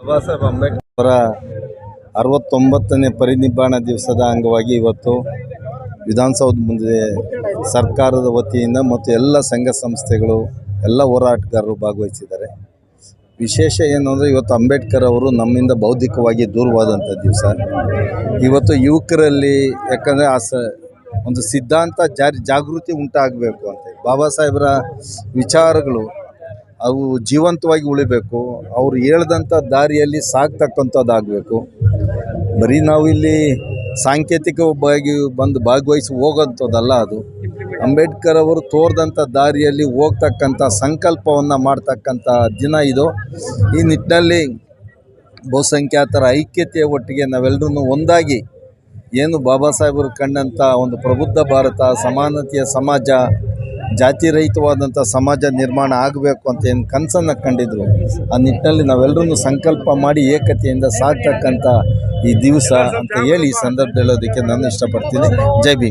ಬಾಬಾ ಸಾಹೇಬ್ ಅಂಬೇಡ್ಕರ್? ಅವರ ಅರವತ್ತೊಂಬತ್ತನೇ ಪರಿನಿಬ್ಬಾಣ ದಿವಸದ ಅಂಗವಾಗಿ ಇವತ್ತು ವಿಧಾನಸೌಧ ಮುಂದೆ ಸರ್ಕಾರದ ವತಿಯಿಂದ ಮತ್ತು ಎಲ್ಲ ಸಂಘ ಸಂಸ್ಥೆಗಳು, ಎಲ್ಲ ಹೋರಾಟಗಾರರು ಭಾಗವಹಿಸಿದ್ದಾರೆ. ವಿಶೇಷ ಏನು ಅಂದರೆ ಇವತ್ತು ಅಂಬೇಡ್ಕರ್ ಅವರು ನಮ್ಮಿಂದ ಬೌದ್ಧಿಕವಾಗಿ ದೂರವಾದಂಥ ದಿವಸ. ಇವತ್ತು ಯುವಕರಲ್ಲಿ ಯಾಕಂದರೆ ಆ ಸ ಒಂದು ಸಿದ್ಧಾಂತ ಜಾರಿ ಜಾಗೃತಿ ಉಂಟಾಗಬೇಕು ಅಂತ ಬಾಬಾ ಸಾಹೇಬರ ವಿಚಾರಗಳು ಅವು ಜೀವಂತವಾಗಿ ಉಳಿಬೇಕು. ಅವ್ರು ಹೇಳ್ದಂಥ ದಾರಿಯಲ್ಲಿ ಸಾಗ್ತಕ್ಕಂಥದ್ದಾಗಬೇಕು. ಬರೀ ನಾವು ಇಲ್ಲಿ ಸಾಂಕೇತಿಕವಾಗಿ ಬಂದು ಭಾಗವಹಿಸಿ ಹೋಗೋಂಥದ್ದಲ್ಲ ಅದು. ಅಂಬೇಡ್ಕರ್ ಅವರು ತೋರಿದಂಥ ದಾರಿಯಲ್ಲಿ ಹೋಗ್ತಕ್ಕಂಥ ಸಂಕಲ್ಪವನ್ನು ಮಾಡ್ತಕ್ಕಂಥ ದಿನ ಇದು. ಈ ನಿಟ್ಟಿನಲ್ಲಿ ಬಹುಸಂಖ್ಯಾತರ ಐಕ್ಯತೆಯ ಒಟ್ಟಿಗೆ ನಾವೆಲ್ಲರೂ ಒಂದಾಗಿ ಏನು ಬಾಬಾ ಸಾಹೇಬರು ಕಂಡಂಥ ಒಂದು ಪ್ರಬುದ್ಧ ಭಾರತ, ಸಮಾನತೆಯ ಸಮಾಜ ಜಾತಿ ರಹಿತವಾದಂಥ ಸಮಾಜ ನಿರ್ಮಾಣ ಆಗಬೇಕು ಅಂತ ಏನು ಕನಸನ್ನು ಕಂಡಿದ್ರು. ಆ ನಿಟ್ಟಿನಲ್ಲಿ ನಾವೆಲ್ಲರೂ ಸಂಕಲ್ಪ ಮಾಡಿ ಏಕತೆಯಿಂದ ಸಾಗ್ತಕ್ಕಂಥ ಈ ದಿವಸ ಅಂತ ಹೇಳಿ ಈ ಸಂದರ್ಭದಲ್ಲಿ ಹೇಳೋದಕ್ಕೆ ನಾನು ಇಷ್ಟಪಡ್ತೀನಿ. ಜೈ ಭೀಮ್.